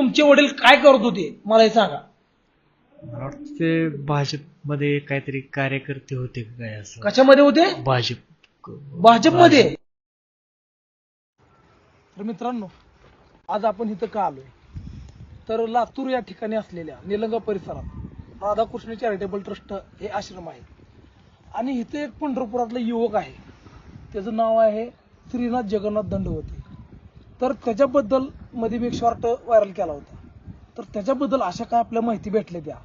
तुमचे वडील काय करत होते? मला हे सांगा. मला वाटतं ते भाजपमध्ये काहीतरी कार्यकर्ते होते का काय असं. कशामध्ये होते? भाजप भाजपमध्ये. तर मित्रांनो आज आपण इथं का आलोय? तर लातूर या ठिकाणी असलेल्या निलंगा परिसरात राधाकृष्ण चॅरिटेबल ट्रस्ट हे आश्रम आहे. आणि इथे एक पंढरपुरातला युवक आहे. त्याचं नाव आहे श्रीनाथ जगन्नाथ दंडवते. तर त्याच्याबद्दलमध्ये मी एक शॉर्ट व्हायरल केला होता. तर त्याच्याबद्दल अशा काय आपल्या माहिती भेटल्या त्या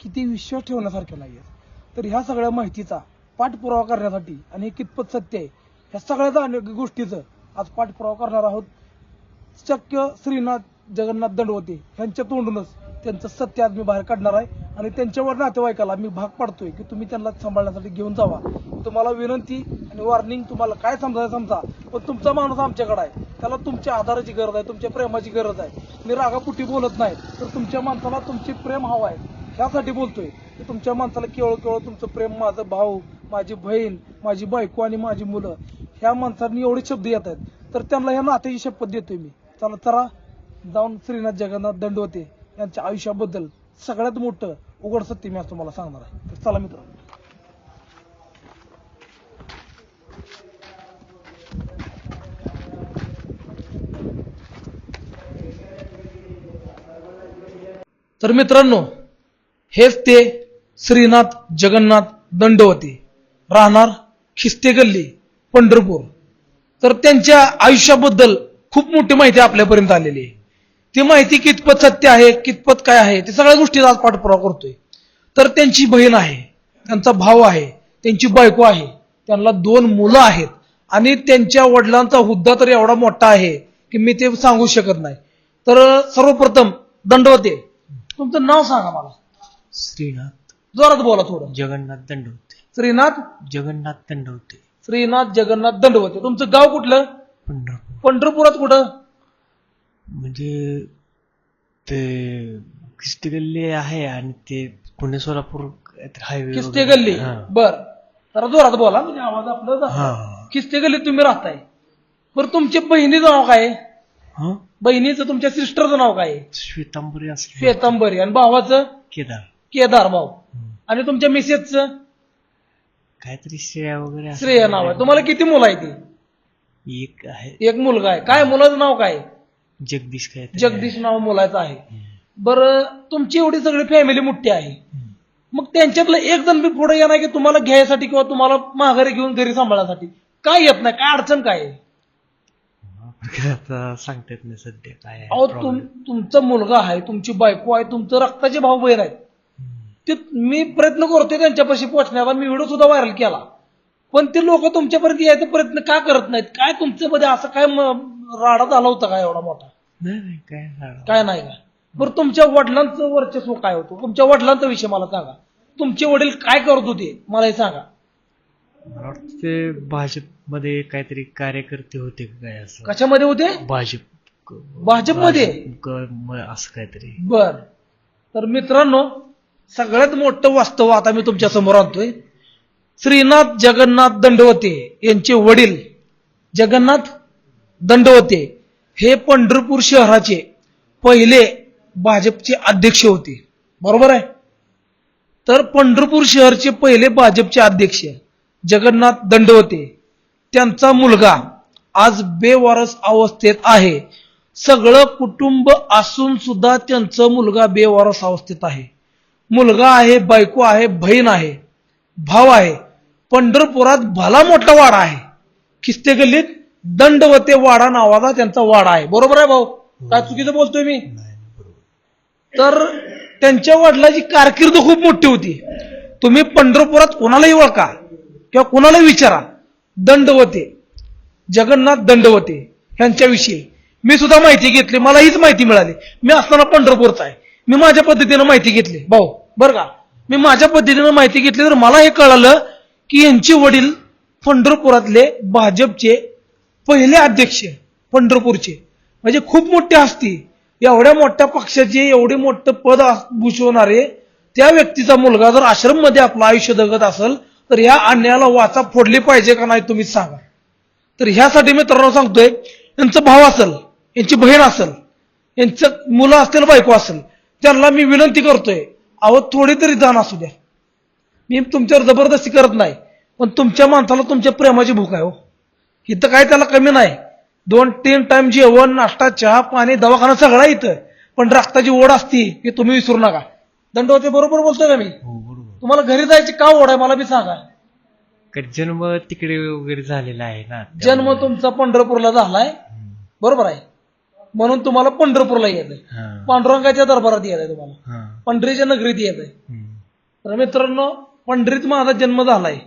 की ती विश्वास ठेवण्यासारख्या नाही आहेत तर ह्या सगळ्या माहितीचा पाठपुरावा करण्यासाठी आणि हे कितपत सत्य आहे ह्या सगळ्या अनेक गोष्टीचं आज पाठपुरावा करणार आहोत. शक्य श्रीनाथ जगन्नाथ दंडवते ह्यांच्या तोंडूनच त्यांचं सत्य आज मी बाहेर काढणार आहे आणि त्यांच्यावर नातेवाईकाला मी भाग पाडतोय की तुम्ही त्यांना सांभाळण्यासाठी घेऊन जावा. तुम्हाला विनंती आणि वॉर्निंग तुम्हाला काय समजायचं समजा पण तुमचा माणूस आमच्याकडे आहे. त्याला तुमच्या आधाराची गरज आहे तुमच्या प्रेमाची गरज आहे. मी रागापुटी बोलत नाही तर तुमच्या माणसाला तुमची प्रेम हवं आहे. ह्यासाठी बोलतोय की तुमच्या माणसाला केवळ केवळ तुमचं प्रेम माझं भाऊ माझी बहीण माझी बायको आणि माझी मुलं ह्या माणसांनी एवढे शब्द येत आहेत. तर त्यांना ह्या नात्याची शपथ देतोय मी. चला चला. जाऊन श्रीनाथ जगन्नाथ दंडवते यांच्या आयुष्याबद्दल सगळ्यात मोठं उघड सत्य मी आज तुम्हाला सांगणार आहे. तर चला मित्र तर मित्रांनो हेच ते श्रीनाथ जगन्नाथ दंडवते राहणार खिस्ते गल्ली पंढरपूर. तर त्यांच्या आयुष्याबद्दल खूप मोठी माहिती आपल्यापर्यंत आलेली आहे. ती माहिती कितपत सत्य आहे कितपत काय आहे ते सगळ्या गोष्टी आज पाठपुरावा करतोय. तर त्यांची बहीण आहे त्यांचा भाऊ आहे त्यांची बायको आहे त्यांना दोन मुलं आहेत. आणि त्यांच्या वडिलांचा हुद्दा तर एवढा मोठा आहे की मी ते सांगू शकत नाही. तर सर्वप्रथम दंडवते. तुमचं नाव सांगा मला. श्रीनाथ. जोरात बोला थोडं. जगन्नाथ दंडवते. श्रीनाथ? जगन्नाथ दंडवते. श्रीनाथ जगन्नाथ दंडवते. तुमचं गाव कुठलं? पंढरपूर. पंढरपुरात कुठं? म्हणजे ते किस्ती गल्ली आहे आणि ते पुणे सोलापूर हायवे किस्ते गल्ली बर. जरा जोरात बोला. म्हणजे आवाज आपला जातो. हा. किस्ते गल्ली तुम्ही राहताय. बरं तुमच्या बहिणीचं नाव काय आहे? हा? बहिणीचं तुमच्या सिस्टरचं नाव काय? आहे? श्वेतांबरी असली श्वेतांबरी. आणि भावाचं? केदार. केदार भाऊ. हम्म. आणि तुमच्या मिसेसचं? काहीतरी श्रेया वगैरे असं श्रेय नाव आहे. तुम्हाला किती मुलं आहे ती एक आहे. एक मुलगा आहे. काय मुलाचं नाव काय? जगदीश काय जगदीश नाव मुलाचं आहे. बरं तुमची एवढी सगळी फॅमिली मोठी आहे. मग त्यांच्यातलं एक जण बी पुढे येणार की तुम्हाला घ्यायसाठी किंवा तुम्हाला माघारी घेऊन घरी सांभाळण्यासाठी काय येत नाही? काय अडचण काय आहे? आता सांगता येत नाही सध्या काय अहो तुम. तुमचा मुलगा आहे तुमची बायको आहे तुमचं रक्ताचे भाऊ बहीण आहेत. ते मी प्रयत्न करतोय त्यांच्यापाशी पोहोचण्याचा मी व्हिडिओ सुद्धा व्हायरल केला. पण ते लोक तुमच्यापर्यंत यायचा प्रयत्न का करत नाहीत? काय तुमच्यामध्ये असं काय राडा झाला होता का एवढा मोठा? नाही नाही काय? काय नाही का? बरं तुमच्या वडिलांचं वर्चस्व काय होतं? तुमच्या वडिलांचा विषय मला सांगा. तुमचे वडील काय करत होते? मला हे सांगा. मला वाटतं ते भाजपमध्ये काहीतरी कार्यकर्ते होते का काय असं? कशामध्ये होते? भाजप भाजपमध्ये? ग- म- असं काहीतरी. बर. तर मित्रांनो सगळ्यात मोठं वास्तव आता मी तुमच्यासमोर आणतोय. श्रीनाथ जगन्नाथ दंडवते यांचे वडील जगन्नाथ दंडवते हे पंढरपूर शहराचे पहिले भाजपचे अध्यक्ष होते. बरोबर आहे? तर पंढरपूर शहरचे पहिले भाजपचे अध्यक्ष. जगन्नाथ दंडवते त्यांचा मुलगा आज बेवारस अवस्थेत आहे. सगळं कुटुंब असून सुद्धा त्यांचं मुलगा बेवारस अवस्थेत आहे. मुलगा आहे बायको आहे बहीण आहे भाव आहे. पंढरपुरात भला मोठा वाडा आहे. खिस्ते गल्लीत दंडवते वाडा नावाचा त्यांचा वाडा आहे. बरोबर आहे भाऊ? काय चुकीचं बोलतोय मी? तर त्यांच्या वडिलाची कारकीर्द खूप मोठी होती. तुम्ही पंढरपुरात कोणालाही ओळखा. किंवा कोणालाही विचारा दंडवते. जगन्नाथ दंडवते ह्यांच्याविषयी. मी सुद्धा माहिती घेतली मला हीच माहिती मिळाली. मी असताना पंढरपूरचा आहे. मी माझ्या पद्धतीनं माहिती घेतली. भाऊ. बरं का? मी माझ्या पद्धतीनं माहिती घेतली तर मला हे कळालं की यांचे वडील पंढरपुरातले भाजपचे पहिले अध्यक्ष पंढरपूरचे. म्हणजे खूप मोठे हस्ती. एवढ्या मोठ्या पक्षाचे एवढे मोठं पद भूषवणारे त्या व्यक्तीचा मुलगा जर आश्रममध्ये आपलं आयुष्य जगत असेल तर ह्या अन्यायाला वाचा फोडली पाहिजे का नाही तुम्हीच सांगा. तर ह्यासाठी मित्रांनो सांगतोय यांचं भाव असेल यांची बहीण असेल यांचं मुलं असतील बायको असेल त्यांना मी विनंती करतोय अहो थोडी तरी जाण असू द्या. मी तुमच्यावर जबरदस्ती करत नाही पण तुमच्या माणसाला तुमच्या प्रेमाची भूक आहे हो. इथं काय त्याला कमी नाही. दोन तीन टाइम जेवण नाश्ता चहा पाणी दवाखाना सगळा इथं. पण रक्ताची ओढ असती हे तुम्ही विसरू नका. दंडवते बरोबर बोलतोय का मी? हो, हो. तुम्हाला घरी जायची का ओढ आहे? मला बी सांगा. कारण जन्म तिकडे वगैरे झालेला आहे ना जन्म तुमचा पंढरपूरला झालाय. हम्म. बरोबर आहे. म्हणून तुम्हाला पंढरपूरला यायचंय. हा. पांडुरंगाच्या दरबारात यायचंय तुम्हाला. हा. पंढरीच्या नगरीत यायचंय. हम्म. तर मित्रांनो पंढरीत माझा जन्म झालाय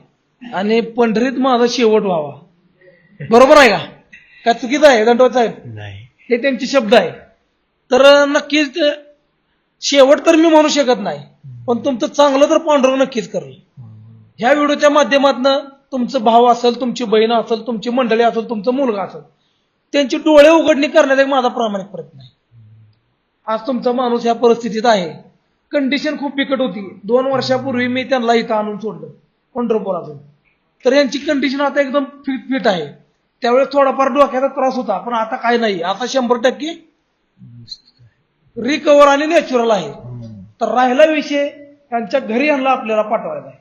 आणि पंढरीत माझा शेवट व्हावा. बरोबर आहे का? का चुकीचं आहे दंडवत साहेब? नाही. हे त्यांचे शब्द आहे. तर नक्कीच ते शेवट तर मी म्हणू शकत नाही. पण तुमचं चांगलं तर पांडुरंग नक्कीच करेल. ह्या व्हिडिओच्या माध्यमातून तुमचं भाव असेल तुमची बहीण असेल तुमची मंडळी असेल तुमचा मुलगा असेल त्यांची डोळे उघडणी करण्याचा एक माझा प्रामाणिक प्रयत्न आहे. आज तुमचा माणूस ह्या परिस्थितीत आहे. कंडिशन खूप बिकट होती. दोन वर्षापूर्वी मी त्यांना इथं आणून सोडलं पंढरपुरातून. तर यांची कंडिशन आता एकदम फिट फिट आहे. त्यावेळेस थोडाफार डोक्याचा त्रास होता पण आता काय नाही. आता शंभर टक्के रिकवर आणि नॅचरल आहे. तर राहिला विषय यांच्या घरी यांना आपल्याला पाठवायचा आहे.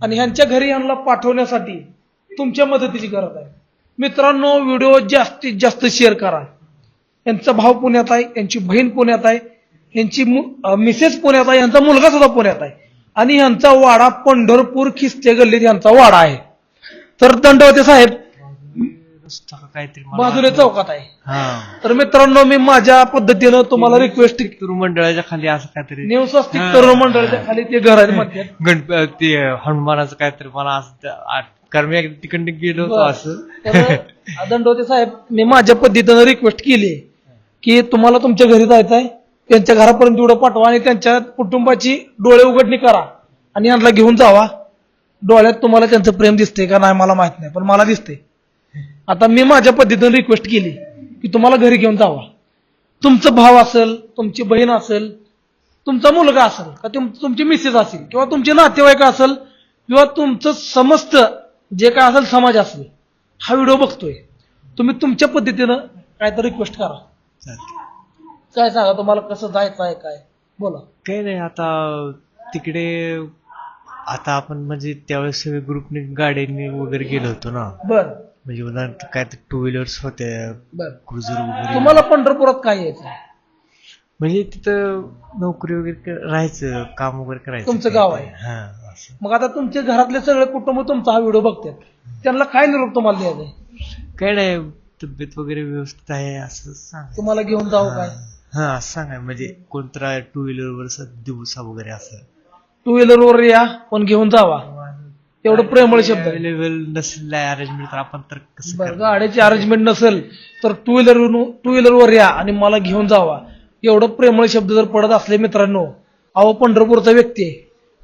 आणि ह्यांच्या घरी यांना पाठवण्यासाठी तुमच्या मदतीची गरज आहे. मित्रांनो व्हिडिओ जास्तीत जास्त शेअर करा. यांचा भाव पुण्यात आहे यांची बहीण पुण्यात आहे यांची मु- मिसेस पुण्यात आहे यांचा मुलगा सुद्धा पुण्यात आहे. आणि यांचा वाडा पंढरपूर खिस्ते गल्लीत यांचा वाडा आहे. तर दंडवते साहेब रस्ता का काहीतरी मला बाजूला. चौकात आहे. हा. तर मित्रांनो मी माझ्या पद्धतीनं तुम्हाला रिक्वेस्ट तरुण मंडळाच्या खाली असं काहीतरी. न्यू स्वस्तिक हा. तरुण मंडळाच्या खाली ते घर आहे मध्ये गणप ते हनुमानाचं काहीतरी मला असं त्या- आठ- कारण मी एकदा तिकडे गेलो होतो बरं. असं. तर दंडवते साहेब मी माझ्या पद्धतीनं रिक्वेस्ट केली की तुम्हाला तुमच्या घरी जायचं आहे त्यांच्या घरापर्यंत एवढं पाठवा आणि त्यांच्या कुटुंबाची डोळे उघडणी करा आणि यांना घेऊन जावा. डोळ्यात तुम्हाला त्यांचं प्रेम दिसते का नाही मला माहीत नाही पण मला दिसते आता मी माझ्या पद्धतीनं रिक्वेस्ट केली की तुम्हाला घरी घेऊन जावा. तुमचं भाव असेल तुमची बहीण असेल तुमचा मुलगा असेल का तुम- तुमची मिसेस असेल किंवा तुमचे नातेवाईक असेल किंवा तुमचं समस्त जे काय असेल समाज असेल हा व्हिडिओ बघतोय. तुम्ही तुमच्या पद्धतीनं काय तर रिक्वेस्ट करा. काय सांगा तुम्हाला कसं जायचं आहे काय? बोला. काही नाही आता तिकडे आता आपण म्हणजे त्यावेळेस ग्रुपने गाड्यांनी वगैरे गेलो होतो ना. बर. म्हणजे उदाहरणार्थ काय ते टू व्हीलर्स होत्या बर. क्रुझर वगैरे. तुम्हाला पंढरपुरात काय यायचं? म्हणजे तिथं नोकरी वगैरे राहायचं काम वगैरे करायचं. तुमचं गाव आहे. हा असं. मग आता तुमचे घरातले सगळे कुटुंब तुमचा हा व्हिडिओ बघतात. त्यांना काय निरोप तुम्हाला द्यायचंय काही नाही तब्येत वगैरे व्यवस्थित आहे असं सांग तुम्हाला घेऊन जाऊ काय? हा असं सांगाय म्हणजे कोणता टू व्हीलर वर दिवसा वगैरे असं. टू व्हीलरवर या पण घेऊन जावा. एवढं प्रेमळ शब्द आहे. अवेलेबल नसेल अरेंजमेंट तर आपण तर कसं बरं करणार? गाड्याची अरेंजमेंट नसेल तर टू व्हीलर टू व्हीलरवर या आणि मला घेऊन जावा. एवढं प्रेमळ शब्द जर पडत असले मित्रांनो अहो पंढरपूरचा व्यक्ती आहे.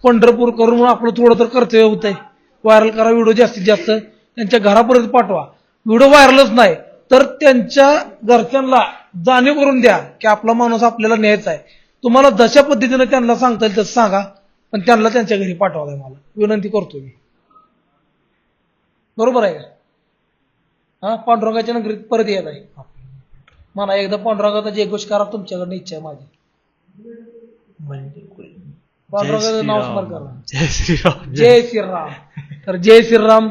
पंढरपूर करून आपलं थोडं तर कर्तव्य होतंय व्हायरल करा व्हिडिओ जास्तीत जास्त त्यांच्या घरापर्यंत पाठवा. व्हिडिओ व्हायरलच नाही तर त्यांच्या घरच्यांना जाणीव करून द्या की आपला माणूस आपल्याला न्यायचा आहे. तुम्हाला जशा पद्धतीने त्यांना सांगता येईल तसं सांगा पण त्यांना त्यांच्या घरी पाठवा मला विनंती करतो मी. बरोबर आहे का? हा पांडुरंगाच्या नगरीत परत येत आहे. मला एकदा पांडुरंगाचा जयघोष करा तुमच्याकडनं इच्छा आहे माझी. म्हणजे पांडुरंगाचं नाव. स्मरण करा. जय श्रीराम. जय श्रीराम. तर जय श्रीराम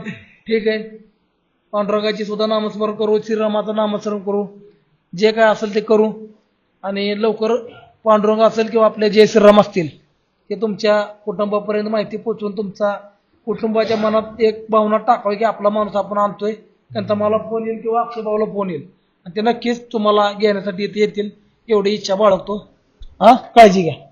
ठीक आहे. पांडुरंगाची सुद्धा नामस्मरण करू श्रीरामाचं नामस्मरण करू. जे काय असेल ते करू. आणि लवकर पांडुरंग असेल किंवा आपले जय श्रीराम असतील ते तुमच्या कुटुंबापर्यंत माहिती पोहोचवून तुमचा कुटुंबाच्या मनात एक भावना टाकावी की आपला माणूस आपण आणतोय. त्यांचा मला फोन येईल किंवा अक्षयभाऊला फोन येईल. आणि ते नक्कीच तुम्हाला घेण्यासाठी येथे येतील. एवढी इच्छा बाळगतो. हां? काळजी घ्या.